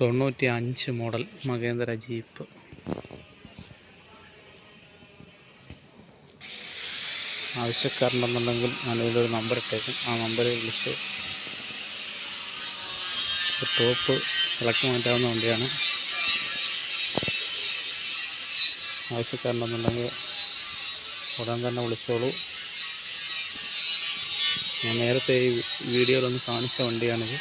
തൊണ്ണൂറ്റി അഞ്ച് model Mahindra jeep. ആവശ്യക്കാരുണ്ടെന്നുണ്ടെങ്കിൽ ഞാനിതിലൊരു നമ്പർ ഇട്ടേക്കും. ആ നമ്പറിൽ വിളിച്ച് ടോപ്പ് ഇളക്കി മാറ്റാവുന്ന വണ്ടിയാണ്. ആവശ്യക്കാരുണ്ടെന്നുണ്ടെങ്കിൽ ഉടൻ തന്നെ വിളിച്ചോളൂ. ഞാൻ നേരത്തെ ഈ വീഡിയോയിലൊന്ന് കാണിച്ച വണ്ടിയാണിത്.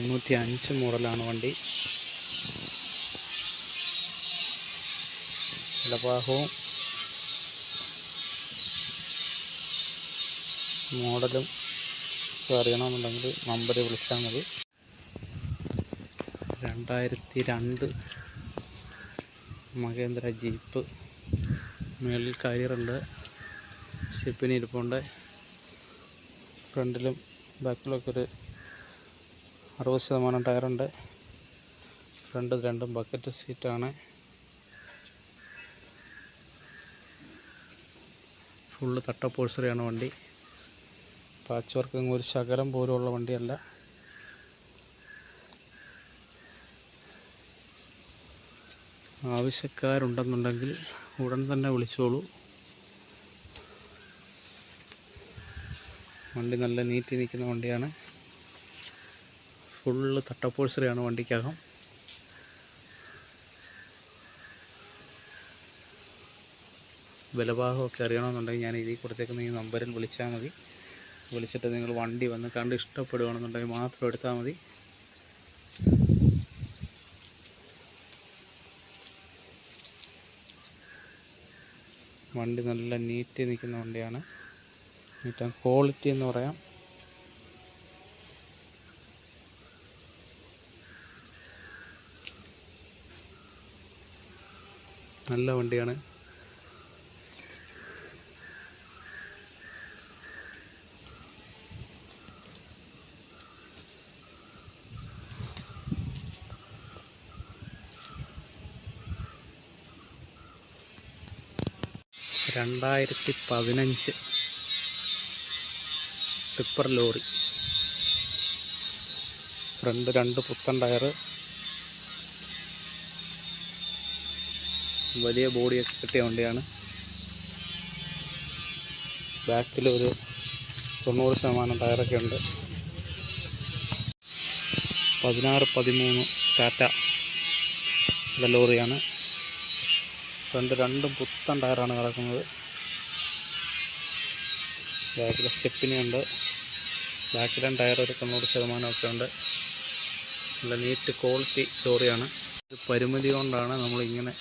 തൊണ്ണൂറ്റി അഞ്ച് മോഡലാണ് വണ്ടി. ഇടപാഹവും മോഡലും അറിയണമെന്നുണ്ടെങ്കിൽ നമ്പർ വിളിച്ചാൽ മതി. രണ്ടായിരത്തി രണ്ട് മഹേന്ദ്ര ജീപ്പ് മുകളിൽ കയറുണ്ട് സിപ്പിന് ഇരിപ്പുണ്ട്. ഫ്രണ്ടിലും ബാക്കിലൊക്കെ ഒരു അറുപത് ശതമാനം ടയറുണ്ട്. ഫ്രണ്ട് രണ്ടും ബക്കറ്റ് സീറ്റാണ്. ഫുള്ള് തട്ടപ്പോഴ്സറിയാണ് വണ്ടി. പാച്ച് വർക്കിങ് ഒരു ശകലം പോലുള്ള വണ്ടിയല്ല. ആവശ്യക്കാരുണ്ടെന്നുണ്ടെങ്കിൽ ഉടൻ തന്നെ വിളിച്ചോളൂ. വണ്ടി നല്ല നീറ്റി നിൽക്കുന്ന വണ്ടിയാണ്. ഫുള്ള് തട്ടപ്പോഴ്സറിയാണ് വണ്ടിക്കകം. ബലഭാഗമൊക്കെ അറിയണമെന്നുണ്ടെങ്കിൽ ഞാൻ ഇതിൽ കൊടുത്തേക്കുന്ന ഈ നമ്പറിൽ വിളിച്ചാൽ മതി. വിളിച്ചിട്ട് നിങ്ങൾ വണ്ടി വന്ന് കണ്ട് ഇഷ്ടപ്പെടുകയാണെന്നുണ്ടെങ്കിൽ മാത്രം എടുത്താൽ മതി. വണ്ടി നല്ല നീറ്റ് നിൽക്കുന്ന വണ്ടിയാണ്. നീറ്റ് ക്വാളിറ്റി എന്ന് പറയാം. നല്ല വണ്ടിയാണ്. രണ്ടായിരത്തി പതിനഞ്ച് ടിപ്പർ ലോറി. ഫ്രണ്ട് രണ്ട് പുത്തൻ ടയറ്. വലിയ ബോഡിയൊക്കെ കിട്ടിയ വണ്ടിയാണ്. ബാക്കിൽ ഒരു തൊണ്ണൂറ് ശതമാനം ടയറൊക്കെ ഉണ്ട്. പതിനാറ് പതിമൂന്ന് ടാറ്റ ലോറിയാണ് ഫ്രണ്ട് രണ്ടും പുത്തൻ ടയറാണ് കിടക്കുന്നത്. ബാക്കിൽ സ്റ്റെപ്പിനുണ്ട് ബാക്കിലും ടയർ ഒരു തൊണ്ണൂറ് ശതമാനമൊക്കെ ഉണ്ട്. നല്ല നീറ്റ് ക്വാളിറ്റി ലോറിയാണ് പരിമിതി കൊണ്ടാണ് നമ്മളിങ്ങനെ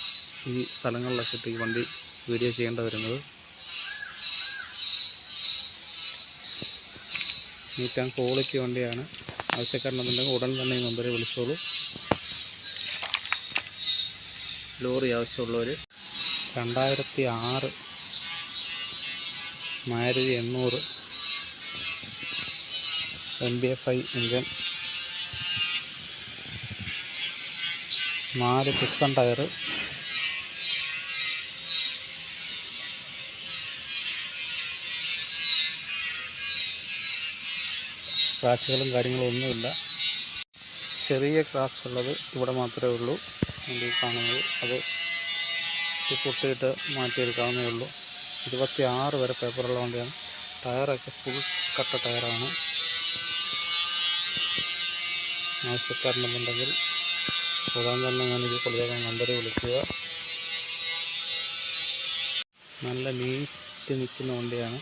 ഈ സ്ഥലങ്ങളിലൊക്കെ ഈ വണ്ടി വീഡിയോ ചെയ്യേണ്ടി വരുന്നത്. നീറ്റ് ആൻഡ് ക്വാളിറ്റി വണ്ടിയാണ്. ആവശ്യക്കാരുണ്ടെന്നുണ്ടെങ്കിൽ ഉടൻ തന്നെ ഈ നമ്പറെ വിളിച്ചോളൂ. ലോറി ആവശ്യമുള്ളവർ രണ്ടായിരത്തി ആറ് മാരുതി എണ്ണൂറ് M B F I engine നാല് പുത്തൻ ടയറ്. സ്ക്രാച്ചുകളും കാര്യങ്ങളും ഒന്നുമില്ല. ചെറിയ ക്രാക്സ് ഉള്ളത് ഇവിടെ മാത്രമേ ഉള്ളൂ. ഈ കാണുന്നത് അത് പൊട്ടിയിട്ട് മാറ്റിയെടുക്കാവുന്നേ ഉള്ളൂ. ഇരുപത്തി ആറ് വരെ പേപ്പറുള്ള വണ്ടിയാണ്. ടയറൊക്കെ ഫുൾ കട്ട ടയറാണ് ആവശ്യക്കാരനെന്നുണ്ടെങ്കിൽ ഉടൻ തന്നെ ഞാനിത് കൊടുത്തേക്കുന്ന നമ്പറിൽ വിളിക്കുക. നല്ല നീറ്റ് നിൽക്കുന്ന വണ്ടിയാണ്.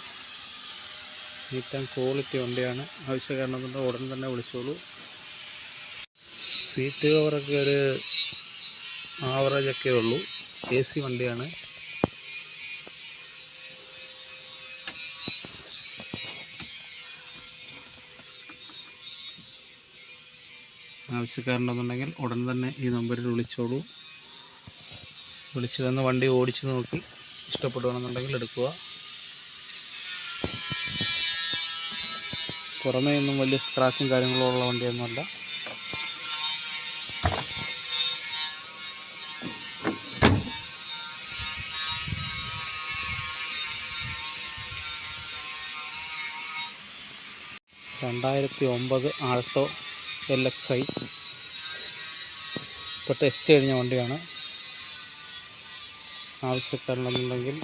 ആൻഡ് ക്വാളിറ്റി വണ്ടിയാണ്. ആവശ്യക്കാരുണ്ടെന്നുണ്ടെങ്കിൽ ഉടൻ തന്നെ വിളിച്ചോളൂ. സീറ്റ് കവറൊക്കെ ഒരു ആവറേജൊക്കെ ഉള്ളൂ. എ സി വണ്ടിയാണ്. ആവശ്യക്കാരുണ്ടെന്നുണ്ടെങ്കിൽ ഉടൻ തന്നെ ഈ നമ്പറിൽ വിളിച്ചോളൂ. വിളിച്ചു വന്ന് വണ്ടി ഓടിച്ചു നോക്കി ഇഷ്ടപ്പെടുകയാണെന്നുണ്ടെങ്കിൽ എടുക്കുക. പുറമേ ഒന്നും വലിയ സ്ക്രാച്ചും കാര്യങ്ങളും ഉള്ള വണ്ടിയൊന്നുമല്ല രണ്ടായിരത്തി ഒമ്പത് ആൾട്ടോ എൽ എക്സ് ഐ. ഇപ്പോൾ ടെസ്റ്റ് കഴിഞ്ഞ വണ്ടിയാണ്. ആവശ്യക്കാരനെന്നുണ്ടെങ്കിൽ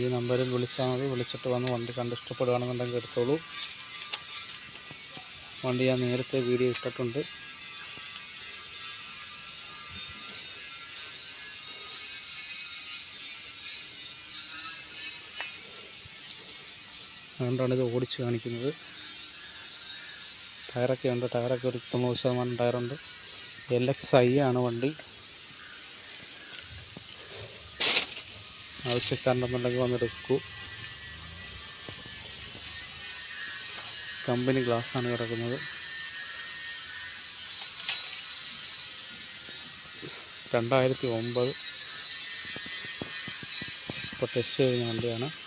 ഈ നമ്പറിൽ വിളിച്ചാൽ മതി. വിളിച്ചിട്ട് വന്ന് വണ്ടി കണ്ട് ഇഷ്ടപ്പെടുകയാണെന്നുണ്ടെങ്കിൽ എടുത്തോളൂ. വണ്ടി ഞാൻ നേരത്തെ വീഡിയോ ഇട്ടിട്ടുണ്ട്. അതുകൊണ്ടാണ് ഇത് ഓടിച്ച് കാണിക്കുന്നത്. ടയറൊക്കെ ഉണ്ട്. ടയറൊക്കെ ഒരു തൊണ്ണൂറ് ശതമാനം ടയറുണ്ട്. എൽ എക്സ് ഐ ആണ് വണ്ടി. ആവശ്യക്കാരുണ്ടെന്നുണ്ടെങ്കിൽ വന്നെടുക്കൂ. കമ്പനി ഗ്ലാസ്സാണ് കിടക്കുന്നത്. രണ്ടായിരത്തി ഒമ്പത്. ഇപ്പോൾ ടെസ്റ്റ് ചെയ്യുന്ന വണ്ടിയാണ്.